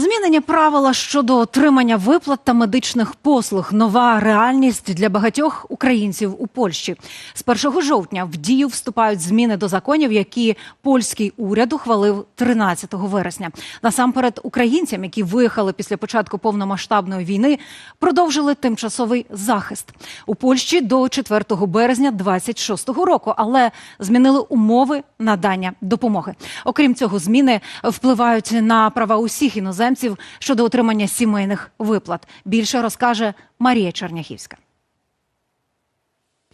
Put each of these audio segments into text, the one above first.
Змінення правила щодо отримання виплат та медичних послуг нова реальність для багатьох українців у Польщі. З 1 жовтня в дію вступають зміни до законів, які польський уряд ухвалив 13 вересня. Насамперед, українцям, які виїхали після початку повномасштабної війни, продовжили тимчасовий захист у Польщі до 4 березня 26 року, але змінили умови надання допомоги. Окрім цього, зміни впливають на права усіх іноземців щодо отримання сімейних виплат. Більше розкаже Марія Черняхівська.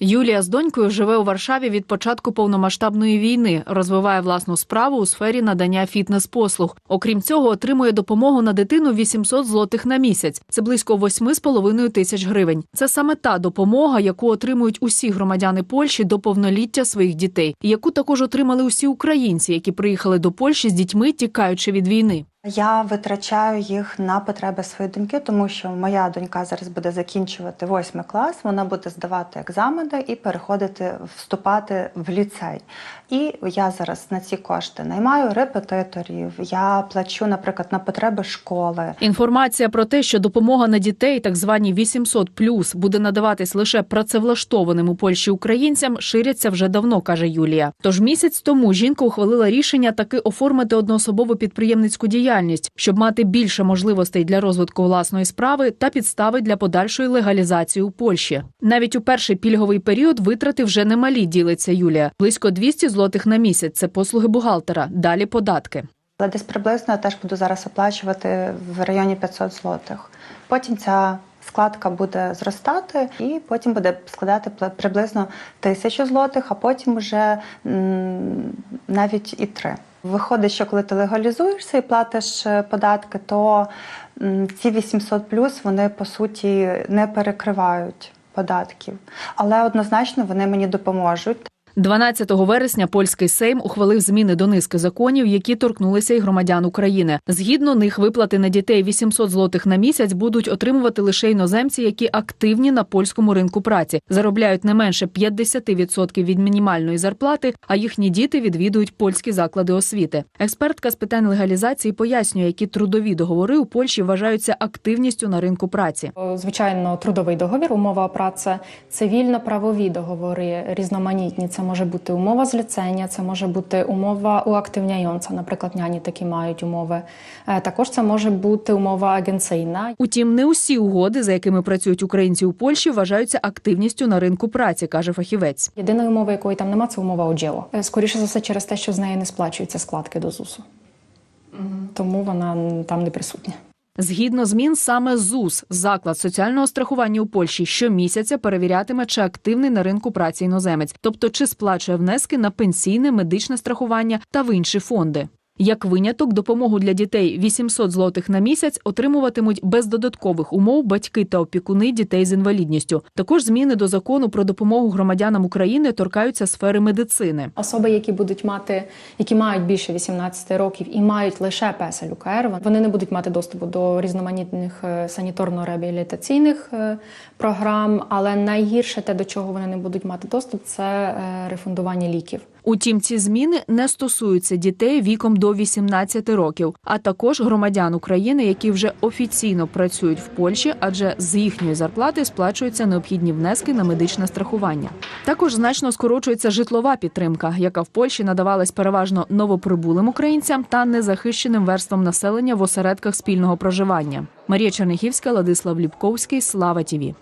Юлія з донькою живе у Варшаві від початку повномасштабної війни, розвиває власну справу у сфері надання фітнес-послуг. Окрім цього, отримує допомогу на дитину 800 злотих на місяць. Це близько 8,5 тисяч гривень. Це саме та допомога, яку отримують усі громадяни Польщі до повноліття своїх дітей, яку також отримали усі українці, які приїхали до Польщі з дітьми, тікаючи від війни. Я витрачаю їх на потреби своєї доньки, тому що моя донька зараз буде закінчувати восьмий клас. Вона буде здавати екзамени і переходити вступати в ліцей. І я зараз на ці кошти наймаю репетиторів. Я плачу, наприклад, на потреби школи. Інформація про те, що допомога на дітей, так звані 800+, буде надаватись лише працевлаштованим у Польщі українцям, ширяться вже давно, каже Юлія. Тож місяць тому жінка ухвалила рішення таки оформити одноособову підприємницьку діяльність, щоб мати більше можливостей для розвитку власної справи та підстави для подальшої легалізації у Польщі. Навіть у перший пільговий період витрати вже немалі, ділиться Юлія. Близько 200 злотих на місяць. Це послуги бухгалтера. Далі податки. Але десь приблизно я теж буду зараз оплачувати в районі 500 злотих. Потім ця складка буде зростати, і потім буде складати приблизно тисячу злотих, а потім вже навіть і три. Виходить, що коли ти легалізуєшся і платиш е, податки, то ці 800 плюс вони по суті не перекривають податків, але однозначно вони мені допоможуть. 12 вересня польський Сейм ухвалив зміни до низки законів, які торкнулися й громадян України. Згідно них, виплати на дітей 800 злотих на місяць будуть отримувати лише іноземці, які активні на польському ринку праці, заробляють не менше 50% від мінімальної зарплати, а їхні діти відвідують польські заклади освіти. Експертка з питань легалізації пояснює, які трудові договори у Польщі вважаються активністю на ринку праці. Звичайно, трудовий договір, умова праці, цивільно-правові договори різноманітні. Це може бути умова зліцення, це може бути умова уактивняjąca, наприклад, няні такі мають умови. Е, Також це може бути умова агенційна. Утім, не усі угоди, за якими працюють українці у Польщі, вважаються активністю на ринку праці, каже фахівець. Єдиної умови, якої там нема, це умова оділо. Скоріше за все, через те, що з неї не сплачуються складки до ЗУСу. Тому вона там не присутня. Згідно змін, саме ЗУС, заклад соціального страхування у Польщі, щомісяця перевірятиме, чи активний на ринку праці іноземець, тобто чи сплачує внески на пенсійне, медичне страхування та в інші фонди. Як виняток, допомогу для дітей 800 злотих на місяць отримуватимуть без додаткових умов батьки та опікуни дітей з інвалідністю. Також зміни до закону про допомогу громадянам України торкаються сфери медицини. Особи, які будуть мати, які мають більше 18 років і мають лише песель УКР, вони не будуть мати доступу до різноманітних е, саніторно-реабілітаційних е, програм. Але найгірше те, до чого вони не будуть мати доступ, це е, рефундування ліків. Утім, ці зміни не стосуються дітей віком до 18 років, а також громадян України, які вже офіційно працюють в Польщі, адже з їхньої зарплати сплачуються необхідні внески на медичне страхування. Також значно скорочується житлова підтримка, яка в Польщі надавалась переважно новоприбулим українцям та незахищеним верствам населення в осередках спільного проживання. Марія Чернихівська, Ладислав Ліпковський, Слава Тіві.